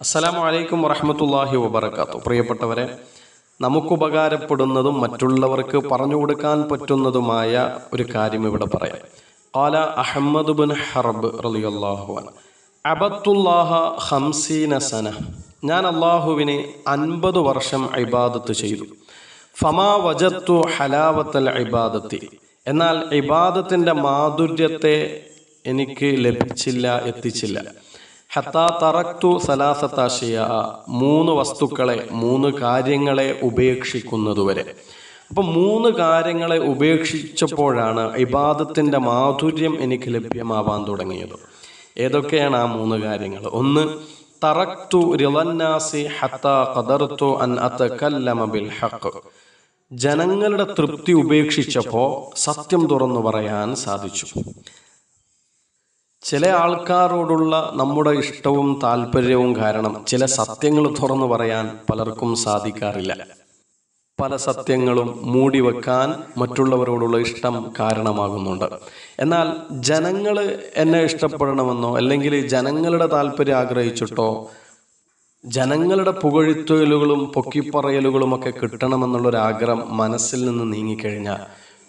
അസ്സലാമു അലൈക്കും വറഹമത്തല്ലാഹി വബർക്കാത്തു പ്രിയപ്പെട്ടവരെ നമുക്കുപകാരപ്പെടുന്നതും മറ്റുള്ളവർക്ക് പറഞ്ഞു കൊടുക്കാൻ പറ്റുന്നതുമായ ഒരു കാര്യം ഇവിടെ പറയാം قال അഹമ്മദ് ബിൻ ഹർബ് റളിയല്ലാഹു അൻഹു അബത്തുല്ലാഹ ഹംസീന സന ഞാൻ അള്ളാഹുവിനെ അൻപത് വർഷം ഇബാദത്ത് ചെയ്തു ഫമാ വജത്തു ഹലാവത്തൽ ഇബാദത്തി എന്നാൽ ഇബാദത്തിൻ്റെ മാധുര്യത്തെ എനിക്ക് ലഭിച്ചില്ല എത്തിച്ചില്ല ഹത്താ തറക്തു മൂന്ന് വസ്തുക്കളെ മൂന്ന് കാര്യങ്ങളെ ഉപേക്ഷിക്കുന്നതുവരെ. അപ്പം മൂന്ന് കാര്യങ്ങളെ ഉപേക്ഷിച്ചപ്പോഴാണ് ഇബാദത്തിന്റെ മാധുര്യം എനിക്ക് ലഭ്യമാവാൻ തുടങ്ങിയത്. ഏതൊക്കെയാണ് ആ മൂന്ന് കാര്യങ്ങൾ? ഒന്ന് തറക്തു റിളന്നാസി ഹത്താ അൻ അതകല്ലമ ബിൽ ഹക്ക് ജനങ്ങളുടെ തൃപ്തി ഉപേക്ഷിച്ചപ്പോൾ സത്യം തുറന്നു പറയാൻ സാധിച്ചു. ചില ആൾക്കാരോടുള്ള നമ്മുടെ ഇഷ്ടവും താല്പര്യവും കാരണം ചില സത്യങ്ങൾ തുറന്നു പറയാൻ പലർക്കും സാധിക്കാറില്ല. പല സത്യങ്ങളും മൂടി വെക്കാൻ മറ്റുള്ളവരോടുള്ള ഇഷ്ടം കാരണമാകുന്നുണ്ട്. എന്നാൽ ജനങ്ങൾ എന്നെ ഇഷ്ടപ്പെടണമെന്നോ അല്ലെങ്കിൽ ജനങ്ങളുടെ താല്പര്യം ആഗ്രഹിച്ചിട്ടോ ജനങ്ങളുടെ പുകഴ്ത്തലുകളും പൊക്കിപ്പറയലുകളും ഒക്കെ കിട്ടണമെന്നുള്ളൊരു ആഗ്രഹം മനസ്സിൽ നിന്ന് നീങ്ങിക്കഴിഞ്ഞാൽ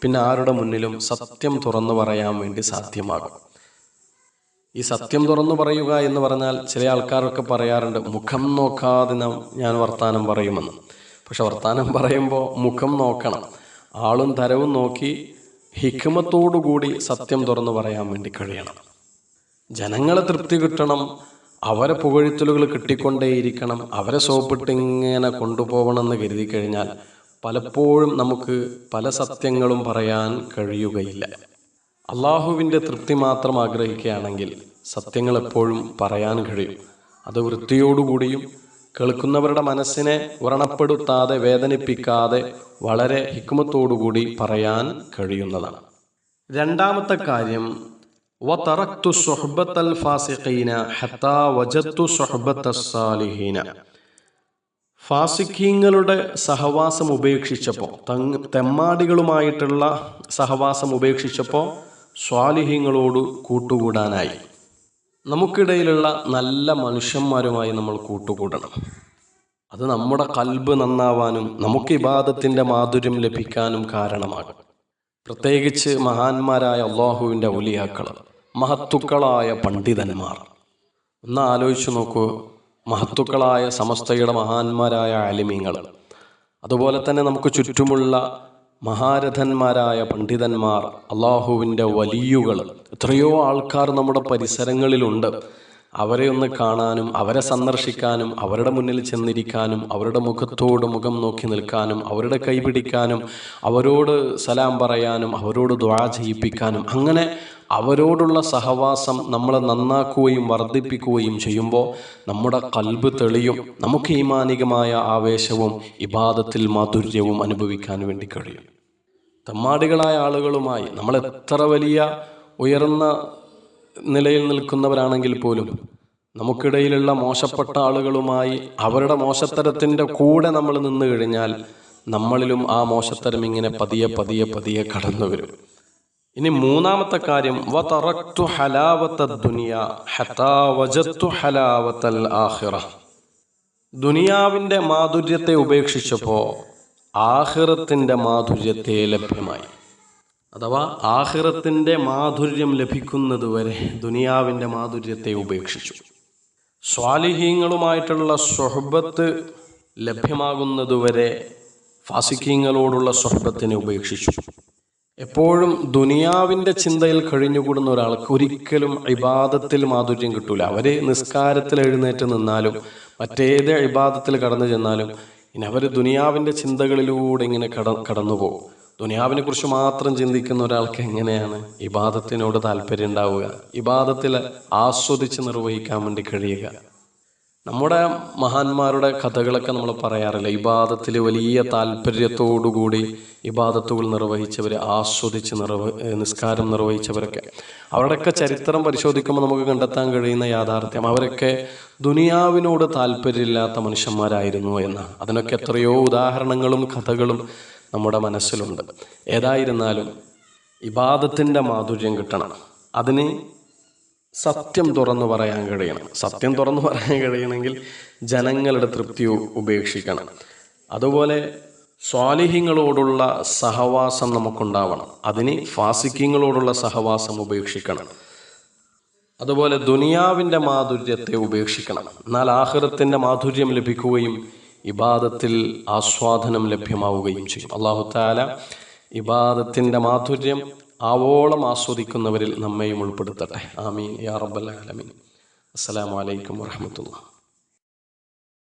പിന്നെ ആരുടെ മുന്നിലും സത്യം തുറന്നു പറയാൻ വേണ്ടി സാധ്യമാകും. ഈ സത്യം തുറന്നു പറയുക എന്ന് പറഞ്ഞാൽ ചില ആൾക്കാരൊക്കെ പറയാറുണ്ട് മുഖം നോക്കാതെ ഞാൻ വർത്താനം പറയുമെന്ന്. പക്ഷെ വർത്താനം പറയുമ്പോൾ മുഖം നോക്കണം. ആളും തരവും നോക്കി ഹിക്കുമത്തോടുകൂടി സത്യം തുറന്നു പറയാൻ വേണ്ടി കഴിയണം. ജനങ്ങളെ തൃപ്തി കിട്ടണം അവരെ പുകഴ്ത്തലുകൾ കിട്ടിക്കൊണ്ടേയിരിക്കണം അവരെ സോപ്പിട്ട് ഇങ്ങനെ കൊണ്ടുപോകണമെന്ന് കരുതി കഴിഞ്ഞാൽ പലപ്പോഴും നമുക്ക് പല സത്യങ്ങളും പറയാൻ കഴിയുകയില്ല. അള്ളാഹുവിന്റെ തൃപ്തി മാത്രം ആഗ്രഹിക്കുകയാണെങ്കിൽ സത്യങ്ങൾ എപ്പോഴും പറയാൻ കഴിയും. അത് വൃത്തിയോടുകൂടിയും കേൾക്കുന്നവരുടെ മനസ്സിനെ വ്രണപ്പെടുത്താതെ വേദനിപ്പിക്കാതെ വളരെ ഹിക്മത്തോടുകൂടി പറയാൻ കഴിയുന്നതാണ്. രണ്ടാമത്തെ കാര്യം ഫാസിഖീന ഹത്താ വജത്തു ഫാസിഖീങ്ങളുടെ സഹവാസം ഉപേക്ഷിച്ചപ്പോൾ തെമ്മാടികളുമായിട്ടുള്ള സഹവാസം ഉപേക്ഷിച്ചപ്പോൾ സ്വാലിഹ്യങ്ങളോട് കൂട്ടുകൂടാനായി. നമുക്കിടയിലുള്ള നല്ല മനുഷ്യന്മാരുമായി നമ്മൾ കൂട്ടുകൂടണം. അത് നമ്മുടെ കൽബ് നന്നാവാനും നമുക്ക് ഇബാദത്തിന്റെ മാധുര്യം ലഭിക്കാനും കാരണമാകും പ്രത്യേകിച്ച് മഹാന്മാരായ അള്ളാഹുവിന്റെ ഒലിയാക്കൾ മഹത്തുക്കളായ പണ്ഡിതന്മാർ. ഒന്ന് ആലോചിച്ച് നോക്കൂ മഹത്തുക്കളായ സമസ്തയുടെ മഹാന്മാരായ ആലിമീങ്ങൾ അതുപോലെ തന്നെ നമുക്ക് ചുറ്റുമുള്ള മഹാരഥന്മാരായ പണ്ഡിതന്മാർ അള്ളാഹുവിന്റെ വലിയുകൾ എത്രയോ ആൾക്കാർ നമ്മുടെ പരിസരങ്ങളിലുണ്ട്. അവരെ ഒന്ന് കാണാനും അവരെ സന്ദർശിക്കാനും അവരുടെ മുന്നിൽ ചെന്നിരിക്കാനും അവരുടെ മുഖത്തോട് മുഖം നോക്കി നിൽക്കാനും അവരുടെ കൈപിടിക്കാനും അവരോട് സലാം പറയാനും അവരോട് ദ്വാ ചെയ്യിപ്പിക്കാനും അങ്ങനെ അവരോടുള്ള സഹവാസം നമ്മളെ നന്നാക്കുകയും വർദ്ധിപ്പിക്കുകയും ചെയ്യുമ്പോൾ നമ്മുടെ കൽബ് തെളിയും നമുക്ക് ഈമാനികമായ ആവേശവും ഇബാദത്തിൽ മാധുര്യവും അനുഭവിക്കാൻ വേണ്ടി കഴിയും. തമ്മാടികളായ ആളുകളുമായി നമ്മൾ എത്ര വലിയ ഉയർന്ന നിലയിൽ നിൽക്കുന്നവരാണെങ്കിൽ പോലും നമുക്കിടയിലുള്ള മോശപ്പെട്ട ആളുകളുമായി അവരുടെ മോശത്തരത്തിന്റെ കൂടെ നമ്മൾ നിന്ന് കഴിഞ്ഞാൽ നമ്മളിലും ആ മോശത്തരം ഇങ്ങനെ പതിയെ പതിയെ പതിയെ കടന്നു വരും. ഇനി മൂന്നാമത്തെ കാര്യം ദുനിയാവിന്റെ മാധുര്യത്തെ ഉപേക്ഷിച്ചപ്പോൾ ആഖിറത്തിന്റെ മാധുര്യത്തെ ലഭ്യമായി. അഥവാ ആഹ്റത്തിന്റെ മാധുര്യം ലഭിക്കുന്നതുവരെ ദുനിയാവിന്റെ മാധുര്യത്തെ ഉപേക്ഷിച്ചു. സ്വാലിഹീങ്ങളുമായിട്ടുള്ള സ്വഹബത്ത് ലഭ്യമാകുന്നതുവരെ ഫാസിക്കീങ്ങളോടുള്ള സ്വഹബത്തിനെ ഉപേക്ഷിച്ചു. എപ്പോഴും ദുനിയാവിന്റെ ചിന്തയിൽ കഴിഞ്ഞുകൂടുന്ന ഒരാൾക്ക് ഒരിക്കലും ഇബാദത്തിൽ മാധുര്യം കിട്ടൂല. അവർ നിസ്കാരത്തിൽ എഴുന്നേറ്റ് നിന്നാലും മറ്റേത് ഇബാദത്തിൽ കടന്നു ചെന്നാലും ഇനി അവർ ദുനിയാവിന്റെ ചിന്തകളിലൂടെ ഇങ്ങനെ കട കടന്നു പോകും ദുനിയാവിനെ കുറിച്ച് മാത്രം ചിന്തിക്കുന്ന ഒരാൾക്ക് എങ്ങനെയാണ് ഇബാദത്തിനോട് താല്പര്യം ഉണ്ടാവുക? ഇബാദത്തിൽ ആസ്വദിച്ച് നിർവഹിക്കാൻ വേണ്ടി കഴിയുക. നമ്മുടെ മഹാന്മാരുടെ കഥകളൊക്കെ നമ്മൾ പറയാറില്ല? ഇബാദത്തിൽ വലിയ താല്പര്യത്തോടുകൂടി ഇബാദത്തുകൾ നിർവഹിച്ചവർ ആസ്വദിച്ച് നിർവ നിസ്കാരം നിർവഹിച്ചവരൊക്കെ. അവരുടെയൊക്കെ ചരിത്രം പരിശോധിക്കുമ്പോൾ നമുക്ക് കണ്ടെത്താൻ കഴിയുന്ന യാഥാർത്ഥ്യം അവരൊക്കെ ദുനിയാവിനോട് താല്പര്യമില്ലാത്ത മനുഷ്യന്മാരായിരുന്നു എന്ന് അതിനൊക്കെ എത്രയോ ഉദാഹരണങ്ങളും കഥകളും നമ്മുടെ മനസ്സിലുണ്ട്. ഏതായിരുന്നാലും ഇബാദത്തിന്റെ മാധുര്യം കിട്ടണം. അതിന് സത്യം തുറന്നു പറയാൻ കഴിയണം. സത്യം തുറന്നു പറയാൻ കഴിയണമെങ്കിൽ ജനങ്ങളുടെ തൃപ്തി ഉപേക്ഷിക്കണം. അതുപോലെ സ്വാലിഹ്യങ്ങളോടുള്ള സഹവാസം നമുക്കുണ്ടാവണം. അതിന് ഫാസിക്കിങ്ങളോടുള്ള സഹവാസം ഉപേക്ഷിക്കണം. അതുപോലെ ദുനിയാവിന്റെ മാധുര്യത്തെ ഉപേക്ഷിക്കണം. എന്നാൽ ആഹ്റത്തിന്റെ മാധുര്യം ലഭിക്കുകയും ഇബാദത്തിൽ ആസ്വാദനം ലഭ്യമാവുകയും ചെയ്യും. അള്ളാഹു താല ഇബാദത്തിന്റെ മാധുര്യം ആവോളം ആസ്വദിക്കുന്നവരിൽ നമ്മയും ഉൾപ്പെടുത്തട്ടെ. ആമീൻ. യാ റബ്ബൽ ആലമീൻ. അസ്സലാമു അലൈക്കും വറഹ്മത്തുള്ളാഹി.